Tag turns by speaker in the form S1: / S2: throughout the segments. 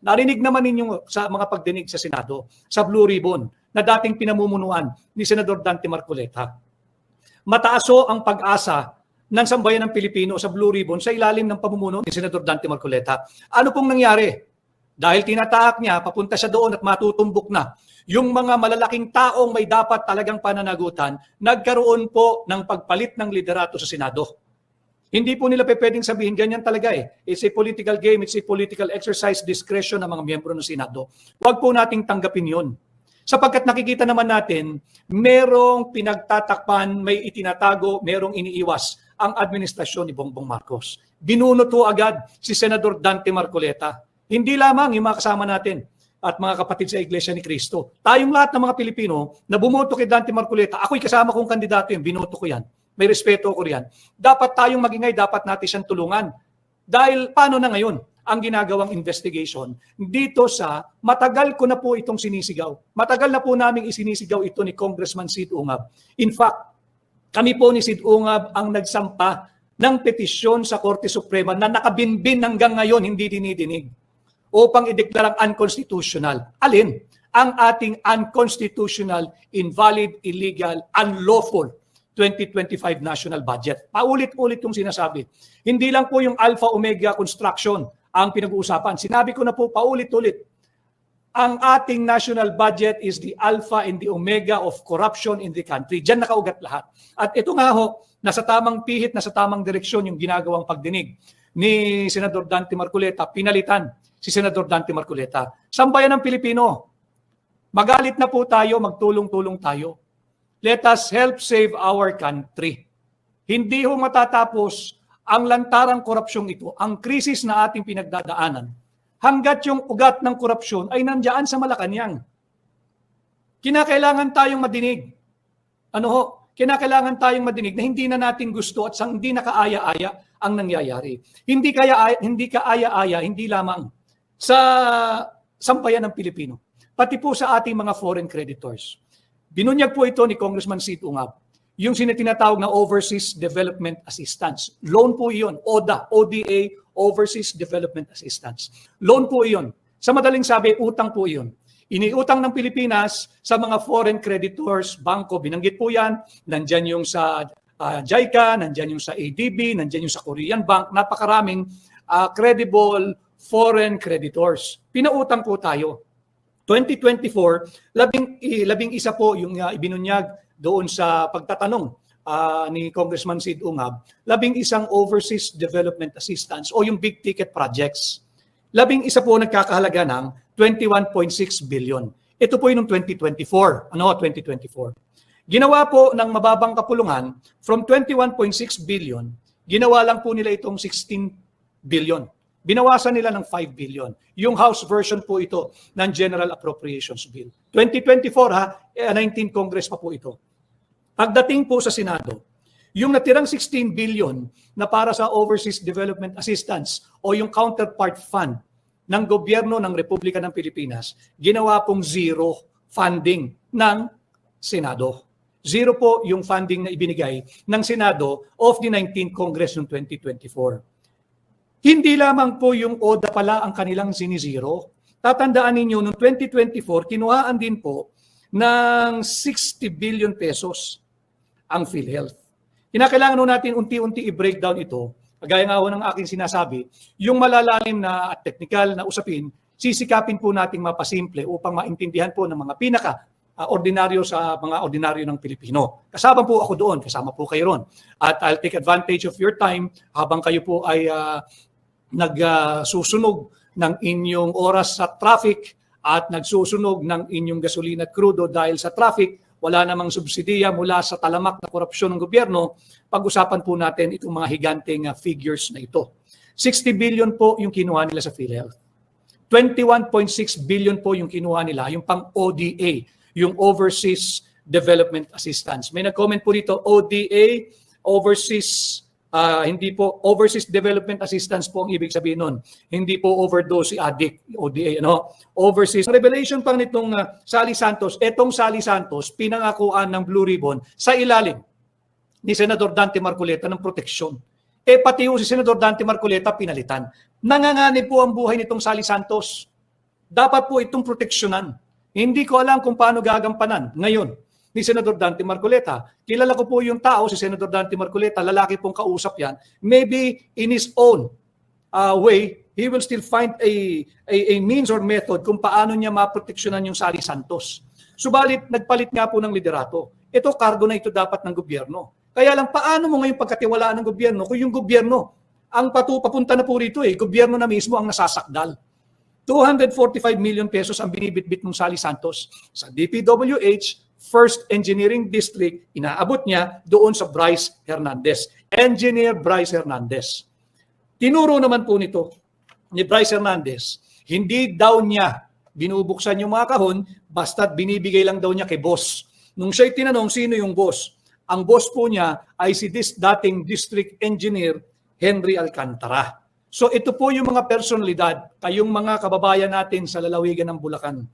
S1: Narinig naman ninyo sa mga pagdinig sa Senado, sa Blue Ribbon, na dating pinamumunuan ni Senador Dante Marcoleta. Mataaso ang pag-asa ng sambayan ng Pilipino sa Blue Ribbon sa ilalim ng pamumuno ni Senador Dante Marcoleta. Ano pong nangyari? Dahil tinataak niya, papunta siya doon at matutumbok na yung mga malalaking taong may dapat talagang pananagutan, nagkaroon po ng pagpalit ng liderato sa Senado. Hindi po nila pwedeng sabihin, ganyan talaga eh. It's a political game, it's a political exercise, discretion ng mga miyembro ng Senado. Huwag po nating tanggapin yun. Sapagkat nakikita naman natin, merong pinagtatakpan, may itinatago, merong iniiwas ang administrasyon ni Bongbong Marcos. Binunot po agad si Senador Dante Marcoleta. Hindi lamang yung mga kasama natin at mga kapatid sa Iglesia ni Cristo. Tayong lahat ng mga Pilipino na bumoto kay Dante Marcoleta, ako'y kasama kong kandidato yun, binoto ko yan. May respeto ko riyan. Dapat tayong magingay, dapat natin siyang tulungan. Dahil paano na ngayon ang ginagawang investigation dito sa matagal ko na po itong sinisigaw. Matagal na po naming isinisigaw ito ni Congressman Sid Ungab. In fact, kami po ni Sid Ungab ang nagsampa ng petisyon sa Korte Suprema na nakabinbin hanggang ngayon hindi dinidinig upang ideklarang unconstitutional. Alin? Ang ating unconstitutional, invalid, illegal, unlawful 2025 national budget. Paulit-ulit yung sinasabi. Hindi lang po yung Alpha Omega construction ang pinag-uusapan. Sinabi ko na po paulit-ulit. Ang ating national budget is the alpha and the omega of corruption in the country. Diyan nakaugat lahat. At ito nga ho, nasa tamang pihit, nasa tamang direksyon yung ginagawang pagdinig ni Senador Dante Marcoleta, pinalitan si Senador Dante Marcoleta. Sambayan ng Pilipino, magalit na po tayo, magtulong-tulong tayo. Let us help save our country. Hindi ho matatapos ang lantarang korupsyong ito, ang krisis na ating pinagdadaanan, hanggat yung ugat ng korupsyon ay nandiyan sa Malacanang. Kinakailangan tayong madinig. Ano ho? Kinakailangan tayong madinig na hindi na natin gusto at sang hindi nakaaya-aya ang nangyayari. Hindi kaya hindi kaaya-aya, hindi lamang sa sambayan ng Pilipino, pati po sa ating mga foreign creditors. Binunyag po ito ni Congressman Sid Ungab. Yung sinatinatawag na Overseas Development Assistance. Loan po iyon. ODA, ODA, Overseas Development Assistance. Loan po iyon. Sa madaling sabi, utang po iyon. Iniutang ng Pilipinas sa mga foreign creditors, bangko, binanggit po yan. Nandyan yung sa uh, JICA, nandyan yung sa ADB, nandyan yung sa Korean Bank. Napakaraming uh, credible foreign creditors. Pinautang po tayo. 2024, labing, labing isa po yung uh, ibinunyag doon sa pagtatanong uh, ni Congressman Sid Ungab, labing isang overseas development assistance o yung big ticket projects. Labing isa po nagkakahalaga ng 21.6 billion. Ito po yung 2024. Ano, 2024. Ginawa po ng mababang kapulungan from 21.6 billion, ginawa lang po nila itong 16 billion. Binawasan nila ng 5 billion. Yung House version po ito ng General Appropriations Bill. 2024 ha, 19 eh, Congress pa po ito. Pagdating po sa Senado, yung natirang 16 billion na para sa Overseas Development Assistance o yung counterpart fund ng gobyerno ng Republika ng Pilipinas, ginawa pong zero funding ng Senado. Zero po yung funding na ibinigay ng Senado of the 19th Congress noong 2024. Hindi lamang po yung ODA pala ang kanilang sinizero. Tatandaan ninyo, noong 2024, kinuhaan din po ng 60 billion pesos ang PhilHealth. Kinakailangan nun natin unti-unti i-breakdown ito. Kagaya nga ng aking sinasabi, yung malalalim na at technical na usapin, sisikapin po nating mapasimple upang maintindihan po ng mga pinaka uh, ordinaryo sa mga ordinaryo ng Pilipino. Kasama po ako doon, kasama po kayo ron. At I'll take advantage of your time habang kayo po ay uh, nagsusunog uh, ng inyong oras sa traffic at nagsusunog ng inyong gasolina at krudo dahil sa traffic, wala namang subsidiya mula sa talamak na korupsyon ng gobyerno, pag-usapan po natin itong mga higanteng uh, figures na ito. 60 billion po yung kinuha nila sa PhilHealth. 21.6 billion po yung kinuha nila, yung pang ODA, yung Overseas Development Assistance. May nag-comment po dito, ODA, Overseas Uh, hindi po overseas development assistance po ang ibig sabihin nun. Hindi po overdose addict, ODA, ano? Overseas. Revelation pang nitong uh, Sally Santos, etong Sally Santos, pinangakuan ng Blue Ribbon sa ilalim ni Senador Dante Marcoleta ng proteksyon. Eh pati si Senador Dante Marcoleta pinalitan. Nanganganib po ang buhay nitong Sally Santos. Dapat po itong proteksyonan. Hindi ko alam kung paano gagampanan ngayon ni Senador Dante Marcoleta. Kilala ko po yung tao, si Senador Dante Marcoleta, lalaki pong kausap yan. Maybe in his own uh, way, he will still find a, a, a means or method kung paano niya maproteksyonan yung Sari Santos. Subalit, nagpalit nga po ng liderato. Ito, cargo na ito dapat ng gobyerno. Kaya lang, paano mo ngayon pagkatiwalaan ng gobyerno kung yung gobyerno, ang patu papunta na po rito eh, gobyerno na mismo ang nasasakdal. 245 million pesos ang binibitbit ng Sally Santos. Sa DPWH, First Engineering District, inaabot niya doon sa Bryce Hernandez. Engineer Bryce Hernandez. Tinuro naman po nito ni Bryce Hernandez, hindi daw niya binubuksan yung mga kahon, basta't binibigay lang daw niya kay boss. Nung siya'y tinanong sino yung boss, ang boss po niya ay si this dating district engineer Henry Alcantara. So ito po yung mga personalidad, kayong mga kababayan natin sa lalawigan ng Bulacan.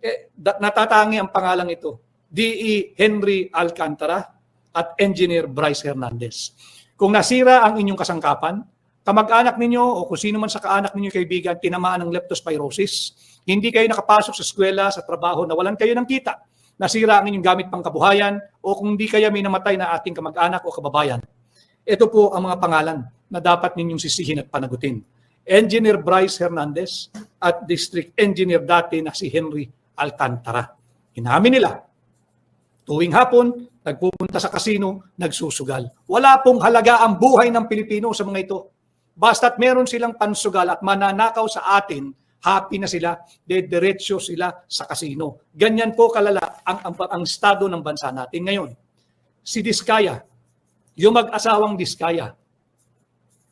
S1: Eh, natatangi ang pangalang ito. D.E. Henry Alcantara at Engineer Bryce Hernandez. Kung nasira ang inyong kasangkapan, kamag-anak ninyo o kung sino man sa kaanak ninyo kaibigan tinamaan ng leptospirosis, hindi kayo nakapasok sa eskwela, sa trabaho, nawalan kayo ng kita, nasira ang inyong gamit pang kabuhayan, o kung hindi kaya may namatay na ating kamag-anak o kababayan. Ito po ang mga pangalan na dapat ninyong sisihin at panagutin. Engineer Bryce Hernandez at District Engineer dati na si Henry Alcantara. Inamin nila, tuwing hapon, nagpupunta sa kasino, nagsusugal. Wala pong halaga ang buhay ng Pilipino sa mga ito. Basta't meron silang pansugal at mananakaw sa atin, happy na sila, dediretso sila sa kasino. Ganyan po kalala ang, ang, ang estado ng bansa natin ngayon. Si Diskaya, yung mag-asawang Diskaya,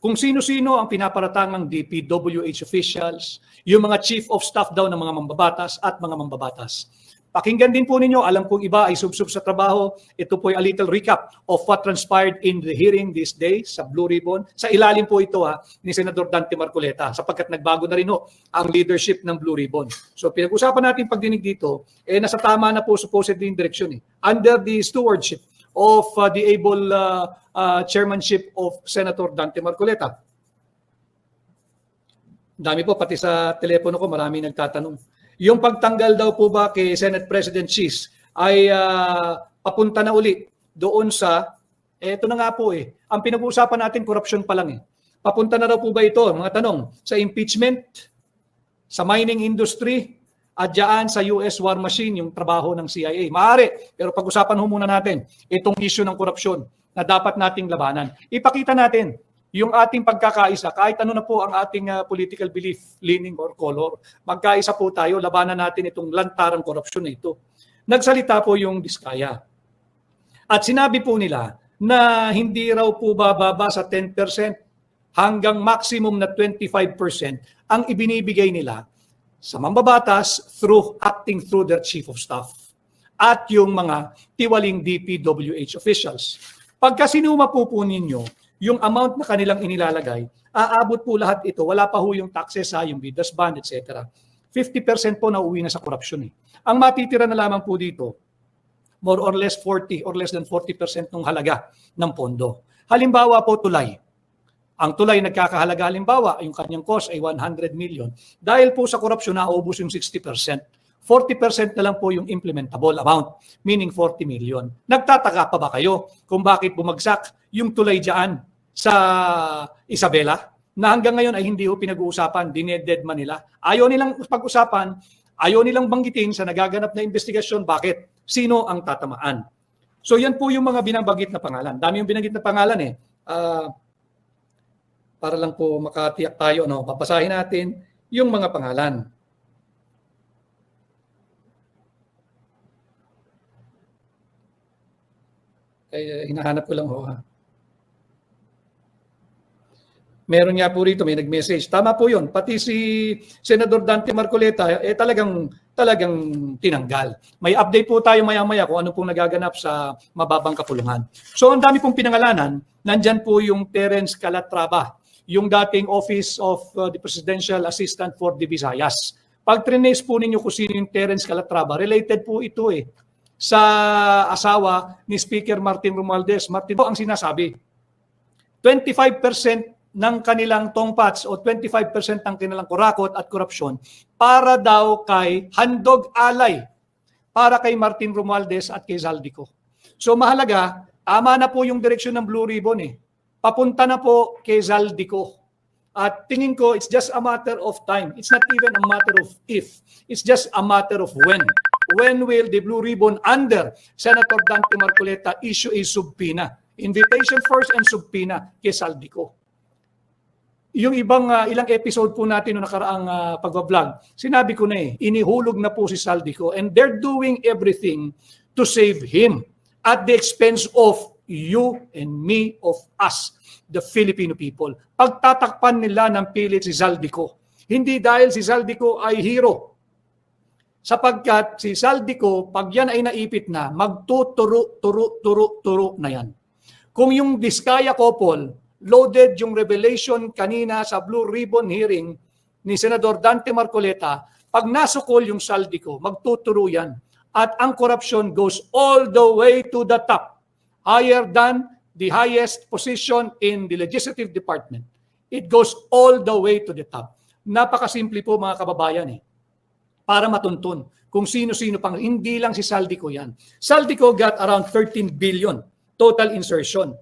S1: kung sino-sino ang pinaparatang ng DPWH officials, yung mga chief of staff daw ng mga mambabatas at mga mambabatas. Pakinggan din po ninyo, alam kong iba ay subsub sa trabaho. Ito po ay a little recap of what transpired in the hearing this day sa Blue Ribbon. Sa ilalim po ito ha, ni Senador Dante Marcoleta sapagkat nagbago na rin ho ang leadership ng Blue Ribbon. So pinag-usapan natin pagdinig dito, eh nasa tama na po supposedly yung direction eh. Under the stewardship of uh, the able uh, uh, chairmanship of Senator Dante Marcoleta. Dami po, pati sa telepono ko, marami nagtatanong. Yung pagtanggal daw po ba kay Senate President Cheese ay uh, papunta na uli doon sa, eh, ito na nga po eh, ang pinag-uusapan natin, corruption pa lang eh. Papunta na daw po ba ito, mga tanong, sa impeachment, sa mining industry, at dyan sa US war machine, yung trabaho ng CIA. Maaari, pero pag-usapan ho muna natin itong issue ng korupsyon na dapat nating labanan. Ipakita natin yung ating pagkakaisa, kahit ano na po ang ating uh, political belief, leaning or color, magkaisa po tayo, labanan natin itong lantarang korupsyon na ito. Nagsalita po yung Diskaya. At sinabi po nila na hindi raw po bababa sa 10% hanggang maximum na 25% ang ibinibigay nila sa mambabatas through acting through their chief of staff at yung mga tiwaling DPWH officials. Pagka sinuma po po ninyo yung amount na kanilang inilalagay, aabot po lahat ito. Wala pa ho yung taxes, ha, yung bidas band, etc. 50% po na uwi na sa corruption. Eh. Ang matitira na lamang po dito, more or less 40 or less than 40% ng halaga ng pondo. Halimbawa po tulay. Ang tulay nagkakahalaga halimbawa, yung kanyang cost ay 100 million. Dahil po sa korupsyon, naubos yung 60%. 40% na lang po yung implementable amount, meaning 40 million. Nagtataka pa ba kayo kung bakit bumagsak yung tulay dyan sa Isabela na hanggang ngayon ay hindi ho pinag-uusapan, dineded man nila. Ayaw nilang pag-usapan, ayaw nilang banggitin sa nagaganap na investigasyon bakit, sino ang tatamaan. So yan po yung mga binabanggit na pangalan. Dami yung binanggit na pangalan eh. Uh, para lang po makatiyak tayo, no, papasahin natin yung mga pangalan. Ay, hinahanap ko lang ho. Ha. Meron nga po rito, may nag-message. Tama po yun. Pati si Senador Dante Marcoleta, eh talagang, talagang tinanggal. May update po tayo maya-maya kung ano pong nagaganap sa mababang kapulungan. So ang dami pong pinangalanan. Nandyan po yung Terence Calatrava yung dating Office of uh, the Presidential Assistant for the Visayas. Pag trinace po ninyo kung sino yung Terence Calatrava, related po ito eh sa asawa ni Speaker Martin Romualdez. Martin po ang sinasabi, 25% ng kanilang tongpats o 25% ng kanilang kurakot at korupsyon para daw kay handog alay para kay Martin Romualdez at kay Zaldico. So mahalaga, tama na po yung direksyon ng Blue Ribbon eh. Papunta na po kay Zaldico. At tingin ko, it's just a matter of time. It's not even a matter of if. It's just a matter of when. When will the Blue Ribbon under Senator Dante Marcoleta issue a subpoena? Invitation first and subpoena kay Saldico. Yung ibang ah, ilang episode po natin no nakaraang uh, pagbablog, sinabi ko na eh, inihulog na po si Saldico and they're doing everything to save him at the expense of you and me, of us, the Filipino people. Pagtatakpan nila ng pilit si Saldico. Hindi dahil si Saldico ay hero. Sapagkat si Saldico, pag yan ay naipit na, magtuturo, turo, turo, turo na yan. Kung yung Diskaya couple, loaded yung revelation kanina sa Blue Ribbon hearing ni Senador Dante Marcoleta, pag nasukol yung Saldico, magtuturo yan. At ang corruption goes all the way to the top, higher than the highest position in the legislative department. It goes all the way to the top. Napakasimple po mga kababayan eh para matuntun kung sino-sino pang, hindi lang si Saldico yan. Saldico got around 13 billion total insertion.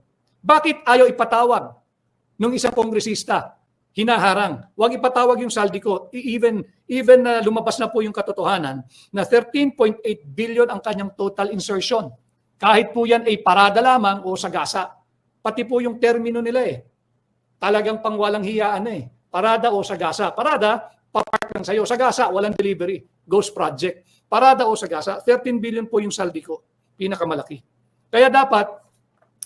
S1: Bakit ayaw ipatawag nung isang kongresista? Hinaharang. Huwag ipatawag yung Saldico. E- Even, even na lumabas na po yung katotohanan na 13.8 billion ang kanyang total insertion. Kahit po yan ay parada lamang o sagasa. Pati po yung termino nila eh. Talagang pangwalang hiyaan eh. Parada o sagasa. Parada, papark lang sa'yo. Sagasa, walang delivery. Ghost project. Parada o sagasa, 13 billion po yung saldi ko. Pinakamalaki. Kaya dapat,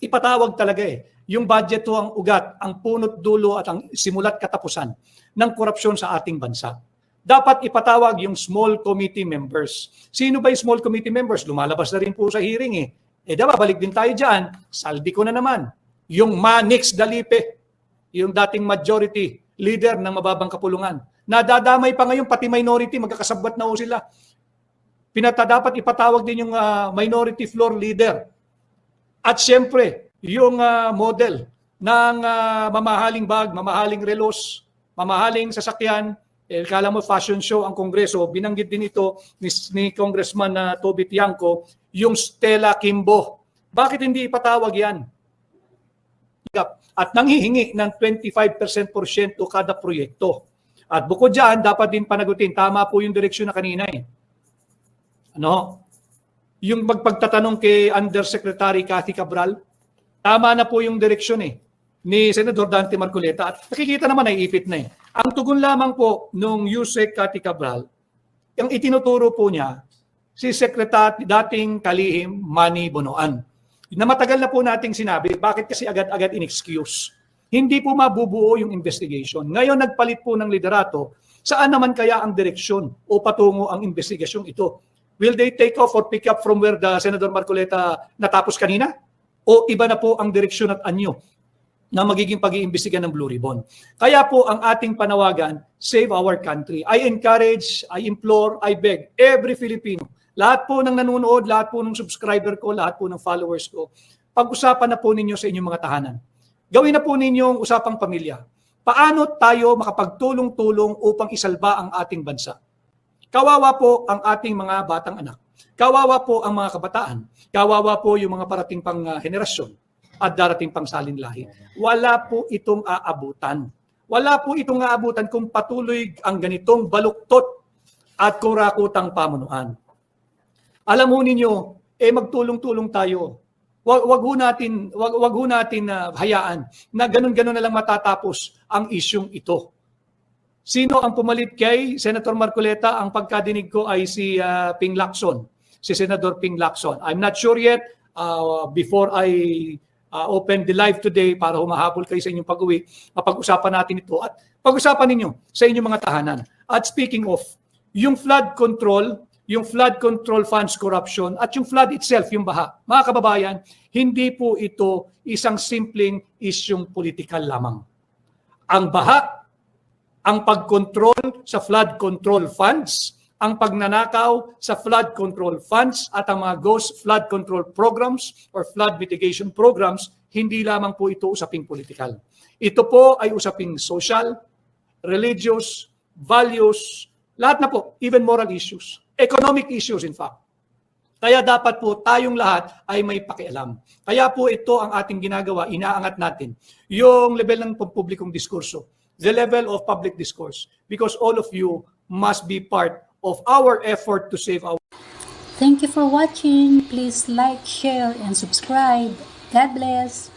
S1: ipatawag talaga eh. Yung budget to ang ugat, ang punot dulo at ang simulat katapusan ng korupsyon sa ating bansa. Dapat ipatawag yung small committee members. Sino ba yung small committee members? Lumalabas na rin po sa hearing eh. Eh, diba, balik din tayo dyan. Saldi ko na naman. Yung Manix Dalipe, yung dating majority leader ng mababang kapulungan. Nadadamay pa ngayon, pati minority, magkakasabwat na ho sila. Pinata dapat ipatawag din yung ah, minority floor leader. At siyempre, yung ah, model ng ah, mamahaling bag, mamahaling relos, mamahaling sasakyan, eh, kala mo fashion show ang Kongreso, binanggit din ito ni, ni Congressman na Toby Tiangco, yung Stella Kimbo. Bakit hindi ipatawag yan? At nanghihingi ng 25% porsyento kada proyekto. At bukod dyan, dapat din panagutin. Tama po yung direksyon na kanina eh. Ano? Yung magpagtatanong kay Undersecretary Cathy Cabral, tama na po yung direksyon eh ni Senador Dante Marcoleta at nakikita naman ay ipit na eh. Ang tugon lamang po nung Yusek Cathy Cabral, yung itinuturo po niya si Secretary dating kalihim Manny Bonoan. Na matagal na po nating sinabi, bakit kasi agad-agad in-excuse? Hindi po mabubuo yung investigation. Ngayon nagpalit po ng liderato, saan naman kaya ang direksyon o patungo ang investigasyong ito? Will they take off or pick up from where the Senator Marcoleta natapos kanina? O iba na po ang direksyon at anyo na magiging pag-iimbestiga ng Blue Ribbon. Kaya po ang ating panawagan, save our country. I encourage, I implore, I beg every Filipino, lahat po ng nanonood, lahat po ng subscriber ko, lahat po ng followers ko, pag-usapan na po ninyo sa inyong mga tahanan. Gawin na po ninyong usapang pamilya. Paano tayo makapagtulong-tulong upang isalba ang ating bansa? Kawawa po ang ating mga batang anak. Kawawa po ang mga kabataan. Kawawa po yung mga parating pang uh, henerasyon at darating pang salinlahi. Wala po itong aabutan. Wala po itong aabutan kung patuloy ang ganitong baluktot at kurakutang pamunuan. Alam mo ninyo, eh magtulong-tulong tayo. Wag, wag ho natin, wag, wag ho natin uh, hayaan na ganun-ganun na lang matatapos ang isyong ito. Sino ang pumalit kay Senator Marcoleta? Ang pagkadinig ko ay si uh, Ping Lacson, si Senator Ping Lacson. I'm not sure yet uh, before I uh, open the live today para humahabol kayo sa inyong pag-uwi, mapag-usapan natin ito at pag-usapan ninyo sa inyong mga tahanan. At speaking of, yung flood control, yung flood control funds corruption at yung flood itself, yung baha. Mga kababayan, hindi po ito isang simpleng isyong political lamang. Ang baha, ang pagkontrol sa flood control funds, ang pagnanakaw sa flood control funds at ang mga ghost flood control programs or flood mitigation programs, hindi lamang po ito usaping politikal. Ito po ay usaping social, religious, values, lahat na po, even moral issues, economic issues in fact. Kaya dapat po tayong lahat ay may pakialam. Kaya po ito ang ating ginagawa, inaangat natin yung level ng publikong diskurso, the level of public discourse, because all of you must be part of our effort to save our
S2: Thank you for watching. Please like, share, and subscribe. God bless.